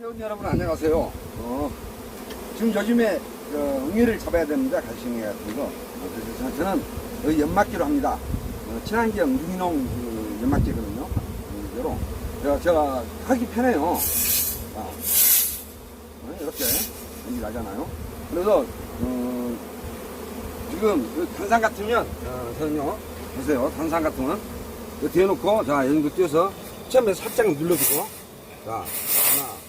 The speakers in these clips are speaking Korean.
회원 여러분 안녕하세요. 어, 지금 요즘에 어, 응애를 잡아야 됩니다. 갈싱애 같은 거. 어, 그래서 저- 저는 여기 연막기로 합니다. 어, 친환경 유기농 그 연막기거든요. 이대로. 제가, 제가 하기 편해요. 아, 어, 이렇게 연기 나잖아요. 그래서 어, 지금 그 단상 같으면 어, 저는요 보세요. 단상 같으면 이거 대놓고 자 여기 띄워서 처음에 살짝 눌러주고 자 하나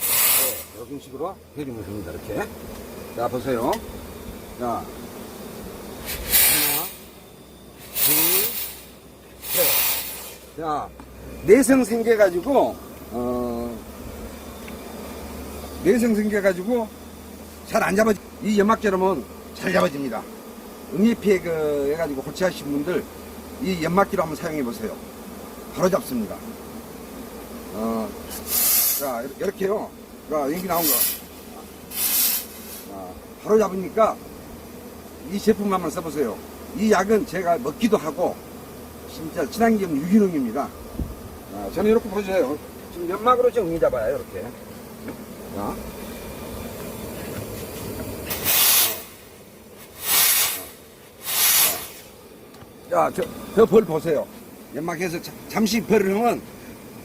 네, 이런 식으로 해주면 됩니다. 이렇게. 자, 보세요. 자, 하나, 둘, 셋. 자, 내성 생겨가지고, 어, 내성 생겨가지고, 잘 안 잡아, 이 연막처럼은 잘 잡아집니다. 응애피해 그, 해가지고 고치하신 분들, 이 연막기로 한번 사용해 보세요. 바로 잡습니다. 어, 자, 이렇게요. 자, 여기 나온 거. 자, 바로 잡으니까 이 제품 한번 써보세요. 이 약은 제가 먹기도 하고, 진짜 친환경 유기농입니다. 자, 저는 이렇게 보세요. 지금 연막으로 지금 응이 잡아요, 이렇게. 자. 자, 저, 저 벌 보세요. 연막해서 자- 잠시 벌을 하면,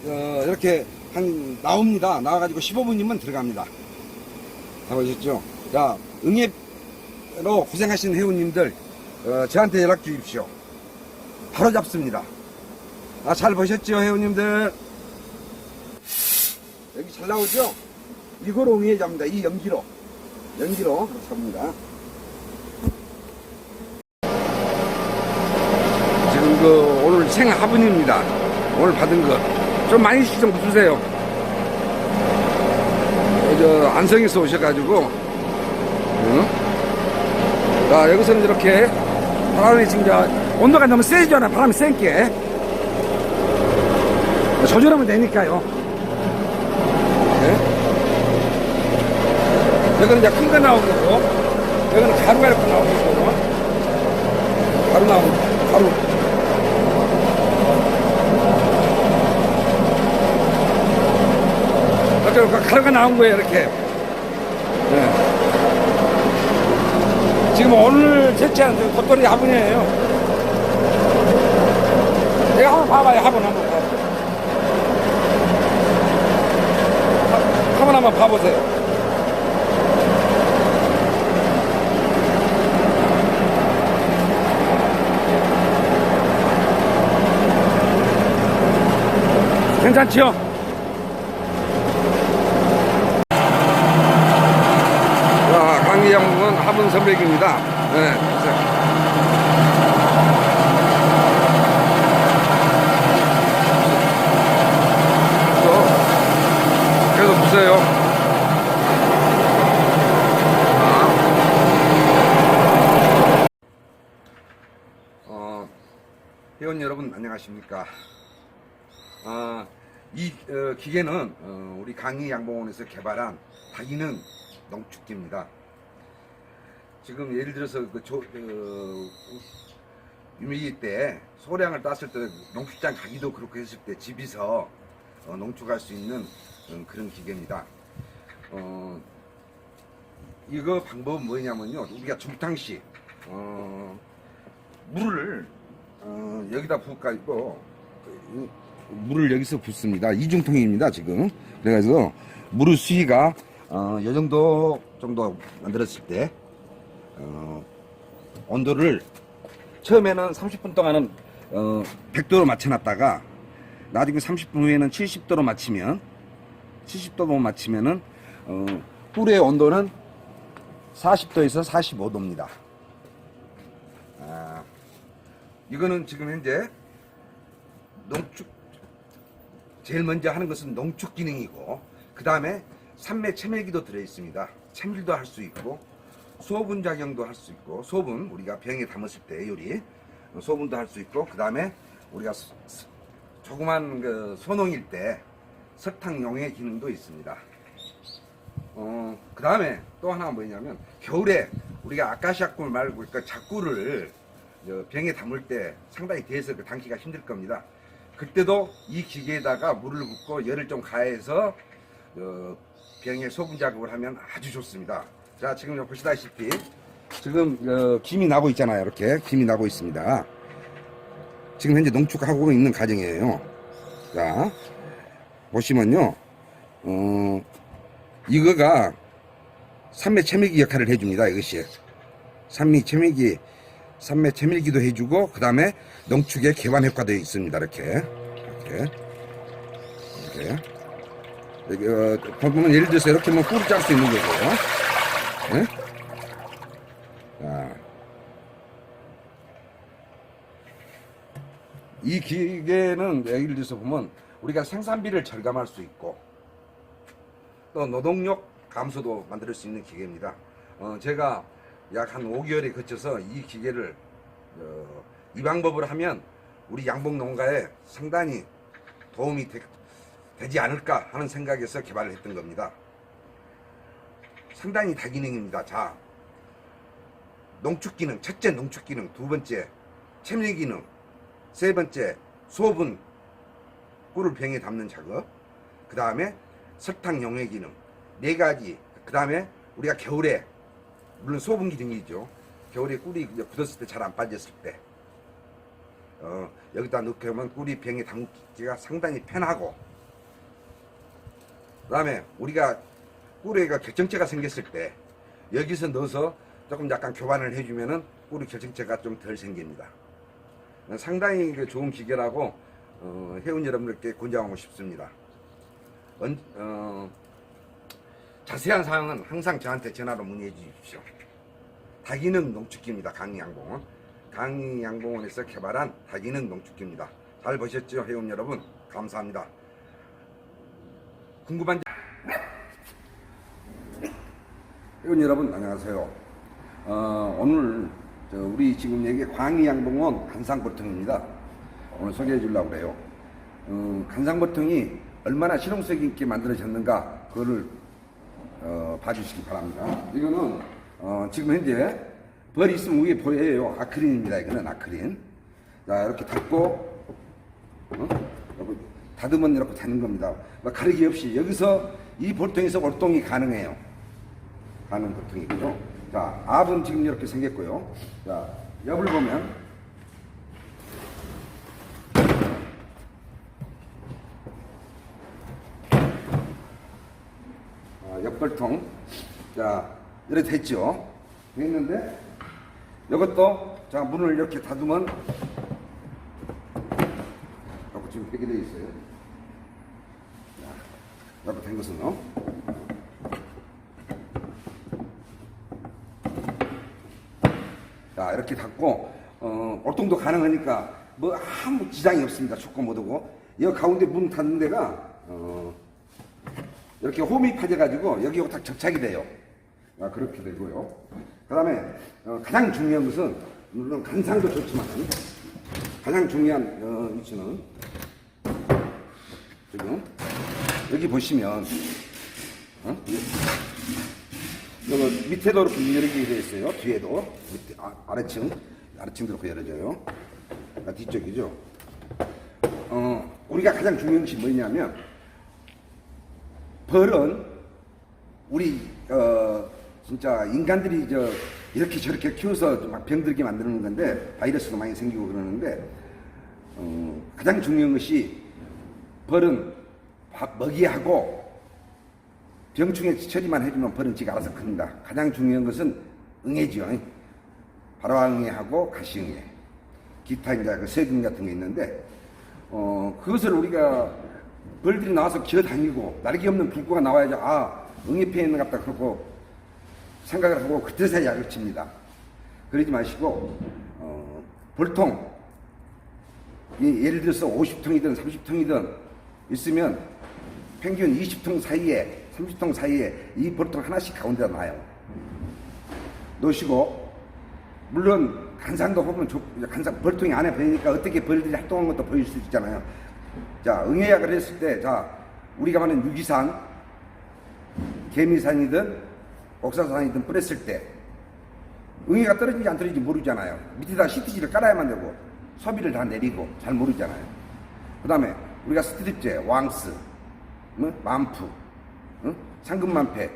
어, 이렇게 한, 나옵니다. 나와가지고 15분이면 들어갑니다. 다 보셨죠? 자, 응앱로 고생하신 회원님들, 어, 저한테 연락 주십시오. 바로 잡습니다. 아, 잘 보셨죠, 회원님들? 여기 잘 나오죠? 이거로 응애 잡니다. 이 연기로. 연기로 잡습니다. 지금 그 오늘 생화분입니다. 오늘 받은 거. 좀 많이 좀 주세요. 어, 저 안성에서 오셔가지고, 응? 자, 여기서는 이렇게 바람이 지금 저 온도가 너무 세지잖아. 바람이 센게. 조절하면 되니까요. 네? 여기는 이제 큰 거 나오는 거고, 여기는 가루가 이렇게 나오는 거고, 가루 나오는 거, 가루. 이렇게 가루가 나온 거예요, 이렇게. 네. 지금 오늘 채취한 그 겉돌이 화분이에요. 내가 한번 봐봐요, 화분 한번 봐봐요. 화- 화분 한번 봐보세요. 괜찮지요? 자, 강의 선배입니다. 네. 또, 계속 보세요. 아. 어, 회원 여러분 안녕하십니까? 아, 이 어, 기계는 어, 우리 강의 양봉원에서 개발한 다기능 농축기입니다. 지금 예를 들어서 그 조, 그, 유미기 때 소량을 땄을 때 농축장 가기도 그렇게 했을 때 집에서 어, 농축할 수 있는 어, 그런 기계입니다. 어, 이거 방법은 뭐냐면요. 우리가 중탕시 어, 물을 어, 여기다 부을까고 물을 여기서 붓습니다. 이중통입니다, 지금. 그래가지고, 물의 수위가, 어, 요 정도, 정도 만들었을 때, 어, 온도를, 처음에는 30분 동안은, 어, 100도로 맞춰놨다가, 나중에 30분 후에는 70도로 맞추면, 70도로 맞추면은, 어, 꿀의 온도는 40도에서 45도입니다. 아, 이거는 지금 현재, 농축 제일 먼저 하는 것은 농축 기능이고 그 다음에 산매 체밀기도 들어 있습니다. 체밀도 할 수 있고 소분 작용도 할 수 있고 소분 우리가 병에 담았을 때 요리 소분도 할 수 있고 그 다음에 우리가 조그만 그 소농일 때 석탕 용해 기능도 있습니다. 어, 그 다음에 또 하나 뭐냐면 겨울에 우리가 아카시아 꿀 말고 그 작꿀을 저 병에 담을 때 상당히 대해서 그 담기가 힘들 겁니다. 그때도 이 기계에다가 물을 붓고 열을 좀 가해서 어, 병에 소분 작업을 하면 아주 좋습니다. 자 지금 보시다시피 지금 어, 김이 나고 있잖아요. 이렇게 김이 나고 있습니다. 지금 현재 농축하고 있는 과정이에요. 자 보시면요, 어, 이거가 산매 체밀기 역할을 해줍니다. 이것이 산미 체밀기, 산매 체밀기도 해주고 그 다음에 농축의 개관 효과도 있습니다. 이렇게 이렇게 이렇게 어, 보면 예를 들어서 이렇게 하면 꿀을 짤 수 있는 거고 요. 네? 자. 이 기계는 예를 들어서 보면 우리가 생산비를 절감할 수 있고 또 노동력 감소도 만들 수 있는 기계입니다. 어, 제가 약 한 5개월에 거쳐서 이 기계를 어, 이 방법을 하면 우리 양봉 농가에 상당히 도움이 되, 지 않을까 하는 생각에서 개발을 했던 겁니다. 상당히 다기능입니다. 자, 농축 기능, 첫째 농축 기능, 두 번째 채밀 기능, 세 번째 소분 꿀을 병에 담는 작업, 그 다음에 설탕 용해 기능 네 가지. 그 다음에 우리가 겨울에 물론 소분 기능이죠. 겨울에 꿀이 굳었을 때 잘 안 빠졌을 때 어, 여기다 넣게 하면 꿀이 병에 담기가 상당히 편하고 그 다음에 우리가 꿀에가 결정체가 생겼을 때 여기서 넣어서 조금 약간 교환을 해주면은 꿀이 결정체가 좀 덜 생깁니다. 상당히 그 좋은 기계라고 어, 회원 여러분들께 권장하고 싶습니다. 언- 어, 자세한 사항은 항상 저한테 전화로 문의해 주십시오. 다기능 농축기입니다. 강의양봉원. 강의양봉원에서 개발한 다기능 농축기입니다. 잘 보셨죠? 회원 여러분. 감사합니다. 궁금한 점- 회원 여러분 안녕하세요. 어, 오늘 저 우리 지금 여기 광희양봉원 간상보통입니다. 오늘 소개해 주려고 그래요. 어, 간상보통이 얼마나 실용성 있게 만들어졌는가 그거를 어, 봐주시기 바랍니다. 이거는 어, 지금 현재 벌 있으면 위에 보여요. 아크린입니다. 이거는 아크린. 자 이렇게 닫고 어? 닫으면 이렇게 닫는 겁니다. 뭐 가리기 없이 여기서 이 볼통에서 월동이 가능해요. 가는 볼통이고요. 자 압은 지금 이렇게 생겼고요. 자 옆을 보면 아, 옆벌통. 자, 이렇게 됐죠? 됐는데, 이것도, 자, 문을 이렇게 닫으면, 지금 되게 되어 있어요. 자, 이렇게 된 것은요. 자, 이렇게 닫고, 어, 월동도 가능하니까, 뭐, 아무 지장이 없습니다. 축구 못 오고. 이 가운데 문 닫는 데가, 어, 이렇게 홈이 파져가지고 여기하고 딱 접착이 돼요. 아, 그렇게 되고요. 그 다음에 어, 가장 중요한 것은 물론 간상도 좋지만 가장 중요한 어, 위치는 지금 여기 보시면 어? 여기 밑에도 이렇게 열리게 되어 있어요. 뒤에도 밑에, 아, 아래층 아래층도 이렇게 열어져요. 아, 뒤쪽이죠. 어, 우리가 가장 중요한 것이 뭐냐면 벌은 우리 어 진짜 인간들이 저 이렇게 저렇게 키워서 막 병들게 만드는 건데 바이러스도 많이 생기고 그러는데 어 가장 중요한 것이 벌은 밥 먹이하고 병충해 처리만 해주면 벌은 지가 알아서 큽니다. 가장 중요한 것은 응애죠. 발화응애하고 가시응애. 기타 이제 그 세균 같은 게 있는데 어 그것을 우리가 벌들이 나와서 기어 다니고 날개 없는 불구가 나와야지 아 응애피해 있는 것 같다 그러고 생각을 하고 그때서야 약을 칩니다. 그러지 마시고 어, 이, 예를 들어서 50통이든 30통이든 있으면 평균 20통 사이에 30통 사이에 이 벌통 하나씩 가운데다 놔요. 놓으시고 물론 간상도 보면 좋- 간상 벌통이 안에 보이니까 어떻게 벌들이 활동하는 것도 보일 수 있잖아요. 자, 응애약을 했을 때, 자, 우리가 말하는 유기산, 개미산이든 옥사산이든 뿌렸을 때, 응애가 떨어지지 안 떨어지지 모르잖아요. 밑에다 시트지를 깔아야만 되고, 소비를 다 내리고, 잘 모르잖아요. 그 다음에 우리가 스트립제, 왕스, 뭐, 만프, 응? 상금만패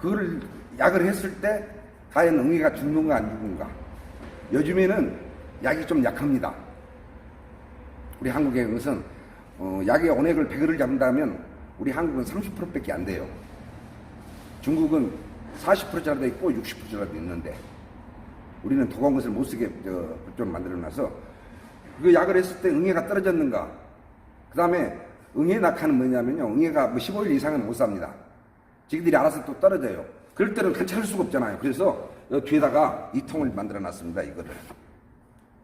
그걸 약을 했을 때 과연 응애가 죽는가 안 죽는가. 요즘에는 약이 좀 약합니다. 우리 한국의 것은 어, 약의 원액을 100을 잡는다면 우리 한국은 30%밖에 안 돼요. 중국은 40%짜리도 있고 60%짜리도 있는데 우리는 도공 것을 못 쓰게 저, 좀 만들어놔서 그 약을 했을 때 응애가 떨어졌는가. 그 다음에 응애 낙하는 뭐냐면요. 응애가 뭐 15일 이상은 못 삽니다. 지들이 알아서 또 떨어져요. 그럴 때는 괜찮을 수가 없잖아요. 그래서 여 뒤에다가 이 통을 만들어 놨습니다. 이거를.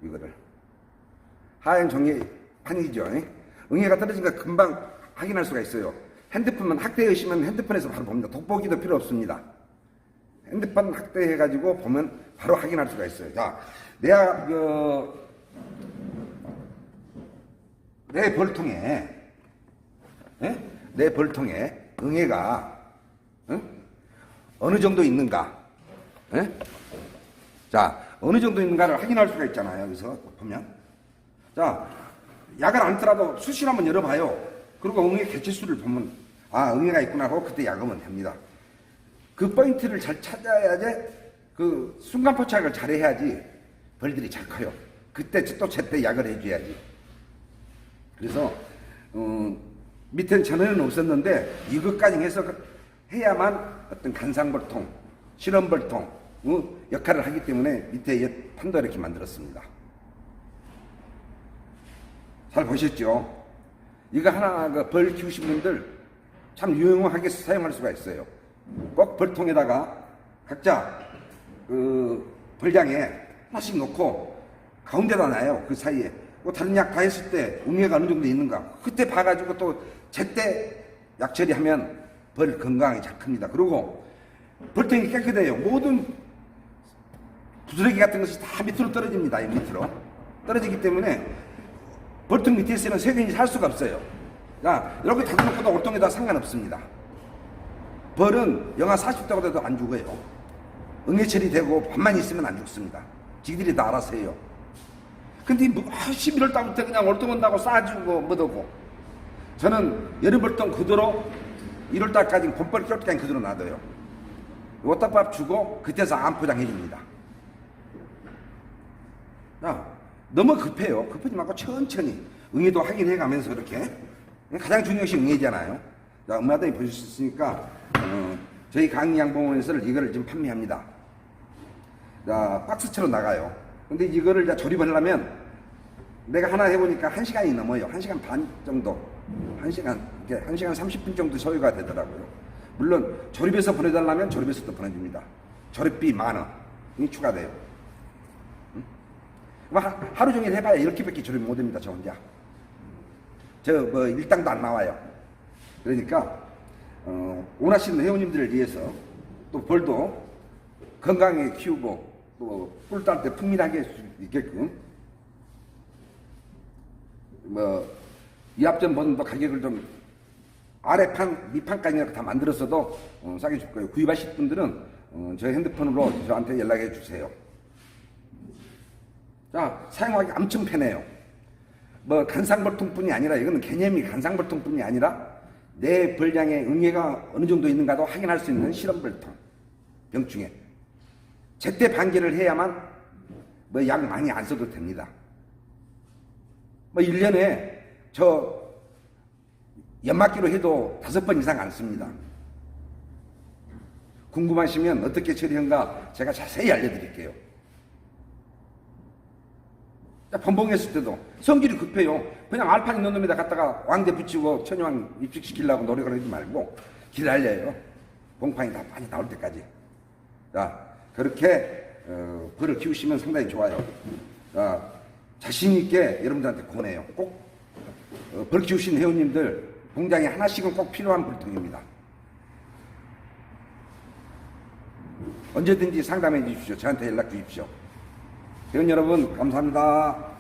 이거를. 하얀 판이죠. 예? 응애가 떨어지니까 금방 확인할 수가 있어요. 핸드폰만 학대하시면 핸드폰에서 바로 봅니다. 돋보기도 필요 없습니다. 핸드폰 학대해가지고 보면 바로 확인할 수가 있어요. 자, 내가 그, 내 벌통에 예? 내 벌통에 응애가 응? 어느 정도 있는가? 예? 자, 어느 정도 있는가를 확인할 수가 있잖아요. 여기서 보면. 자, 약을 안 쓰라도 수시로 한번 열어봐요. 그리고 응애 개체수를 보면 아, 응애가 있구나 하고 그때 약하면 됩니다. 그 포인트를 잘 찾아야지 그 순간 포착을 잘 해야지 벌들이 잘 커요. 그때 또 제때 약을 해줘야지. 그래서 어, 밑에는 전에는 없었는데 이것까지 해서 해야만 어떤 간상벌통, 실험벌통 어, 역할을 하기 때문에 밑에 옛 판도 이렇게 만들었습니다. 잘 보셨죠? 이거 하나 그벌 키우신 분들 참 유용하게 사용할 수가 있어요. 꼭 벌통에다가 각자 그 벌장에 하나씩 놓고 가운데다 놔요. 그 사이에. 뭐 다른 약 다 했을 때 응애가 어느 정도 있는가. 그때 봐가지고 또 제때 약 처리하면 벌 건강하게 잘 큽니다. 그리고 벌통이 깨끗해요. 모든 부스러기 같은 것이 다 밑으로 떨어집니다. 이 밑으로. 떨어지기 때문에 벌통 밑에 있으면 세균이 살 수가 없어요. 자, 이렇게 닫아놓고도 올통에다 상관없습니다. 벌은 영하 40도가 돼도 안 죽어요. 응애철이 되고 밤만 있으면 안 죽습니다. 지들이 다 알아서 해요. 근데 뭐, 아, 11월 달부터 그냥 온다고 싸주고 묻어고 저는 여름 벌통 그대로 1월 달까지 봄벌 낄 때까지 그대로 놔둬요. 워터밥 주고 그때서 암 포장해 줍니다. 자, 너무 급해요. 급하지 말고 천천히 응애도 확인해 가면서 이렇게 가장 중요한 것이 응애잖아요. 자, 엄마들이 보셨으니까 어, 저희 강양봉원에서 이거를 지금 판매합니다. 자, 박스처럼 나가요. 근데 이거를 이제 조립하려면 내가 하나 해보니까 한 시간이 넘어요. 한 시간 반 정도. 한 시간 이렇게 1시간 30분 정도 소요가 되더라고요. 물론 조립해서 보내달라면 조립해서 또 보내줍니다. 조립비 만 원이 추가돼요. 응? 뭐 하- 하루 종일 해봐야 이렇게밖에 조립 못합니다. 저 혼자. 저 뭐 일당도 안 나와요. 그러니까 어, 원하시는 회원님들을 위해서 또 벌도 건강하게 키우고 또 꿀딸 때 풍밀하게 할 수 있게끔 뭐 이합전 번도 가격을 좀 아래판 밑판까지 다 만들었어도 어, 싸게 줄 거예요. 구입하실 분들은 어, 저희 핸드폰으로 저한테 연락해 주세요. 자 사용하기 엄청 편해요. 뭐 간상벌통뿐이 아니라 이거는 개념이 간상벌통뿐이 아니라 내 벌량의 응애가 어느 정도 있는가도 확인할 수 있는 실험벌통 병충해 제때 반기를 해야만 뭐 약 많이 안 써도 됩니다. 뭐 1년에 저 연막기로 해도 다섯 번 이상 안 씁니다. 궁금하시면 어떻게 처리한가 제가 자세히 알려드릴게요. 자, 번봉했을 때도 성질이 급해요. 그냥 알판 있는 놈에다 갖다가 왕대 붙이고 천여왕 입식시키려고 노력을 하지 말고 기다려요. 봉판이 다 많이 나올 때까지. 자, 그렇게 어, 벌을 키우시면 상당히 좋아요. 자, 자신 있게 여러분들한테 권해요. 꼭 어, 벌 키우신 회원님들 공장에 하나씩은 꼭 필요한 벌통입니다. 언제든지 상담해 주십시오. 저한테 연락 주십시오. 회원 여러분 감사합니다.